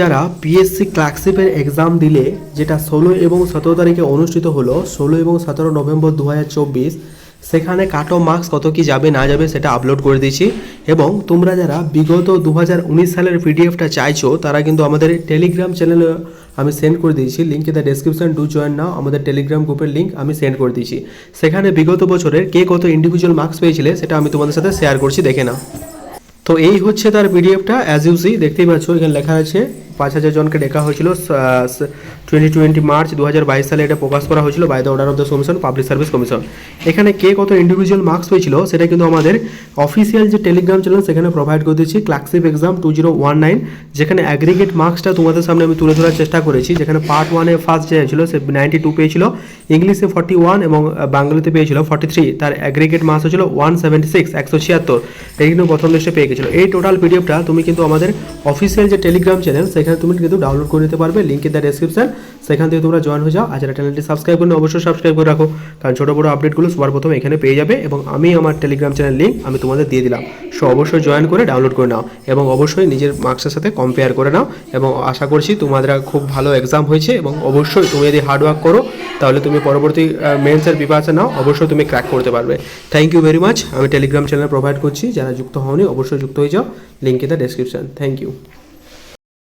যারা PSC ক্লার্কশিপের exam দিলে, যেটা ষোলো এবং সতেরো তারিখে অনুষ্ঠিত হলো, ষোলো এবং সতেরো নভেম্বর দু হাজার চব্বিশ, সেখানে কাট অফ মার্কস কত কি যাবে, না যাবে সেটা আপলোড করে দিয়েছি। এবং তোমরা যারা বিগত দু হাজার উনিশ সালের পিডিএফটা চাইছো, তারা কিন্তু আমাদের টেলিগ্রাম চ্যানেলে আমি সেন্ড করে দিয়েছি। Link in the description do join now আমাদের টেলিগ্রাম গ্রুপের লিঙ্ক আমি সেন্ড করে দিয়েছি। সেখানে বিগত বছরের কে কত ইন্ডিভিজুয়াল মার্কস পেয়েছিলে, সেটা আমি তোমাদের সাথে শেয়ার করছি, দেখে নাও। তো এই হচ্ছে তার পিডিএফটা অ্যাজ ইউজি দেখতেই পাচ্ছ, এখানে লেখা আছে পাঁচ হাজার জনকে ডেকা হয়েছিল টোয়েন্টি টোয়েন্টি মার্চ দু হাজার বাইশ সালে এটা প্রকাশ করা হয়েছিল by the order of the commission public service commission এখানে কে কত ইন্ডিভিজুয়াল মার্কস পেয়েছিল, সেটা কিন্তু আমাদের অফিসিয়াল যে টেলিগ্রাম চ্যানেল সেখানে প্রোভাইড করে দিচ্ছি clerkship exam two zero one nine যেখানে অ্যাগ্রিগেট মার্কসটা তোমাদের সামনে আমি তুলে ধরার চেষ্টা করেছি, যেখানে পার্ট ওয়ানে ফার্স্ট যে ছিল, সে নাইনটি টু পেয়েছিল, ইংলিশে ফর্টি ওয়ান এবং বাংলাতে পেয়েছিল ফর্টি থ্রি তার অ্যাগ্রিগেট মার্কস হচ্ছিল ওয়ান সেভেন্টি সিক্স একশো ছিয়াত্তর এই কিন্তু প্রথম লিস্টে পেয়ে গেছিল। এই টোটাল পিডিএফটা তুমি কিন্তু আমাদের অফিসিয়াল যে টেলিগ্রাম চ্যানেল সেখানে তুমি কিন্তু ডাউনলোড করে নিতে পারবে লিঙ্ক ইন দ্য ডেসক্রিপশন সেখান থেকে তোমরা জয়েন হয়ে যাও। আর যারা চ্যানেলটি সাবস্ক্রাইব করে অবশ্যই সাবস্ক্রাইব করে রাখো। কারণ ছোটো বড়ো আপডেটগুলো সবার প্রথমে এখানে পেয়ে যাবে এবং আমি আমার টেলিগ্রাম চ্যানেল লিঙ্ক আমি তোমাদের দিয়ে দিলাম। সো অবশ্যই জয়েন করে ডাউনলোড করে নাও এবং অবশ্যই নিজের মার্কসের সাথে কম্পেয়ার করে নাও এবং আশা করছি তোমাদের খুব ভালো এক্সাম হয়েছে এবং অবশ্যই তুমি যদি হার্ডওয়ার্ক করো, তাহলে তুমি পরবর্তী মেন্সের প্রিপারেশন নাও, অবশ্যই তুমি ক্র্যাক করতে পারবে। থ্যাংক ইউ ভেরি মাচ আমি টেলিগ্রাম চ্যানেল প্রোভাইড করছি। যারা যুক্ত হওনি, অবশ্যই যুক্ত হয়ে যাও। Link in the description thank you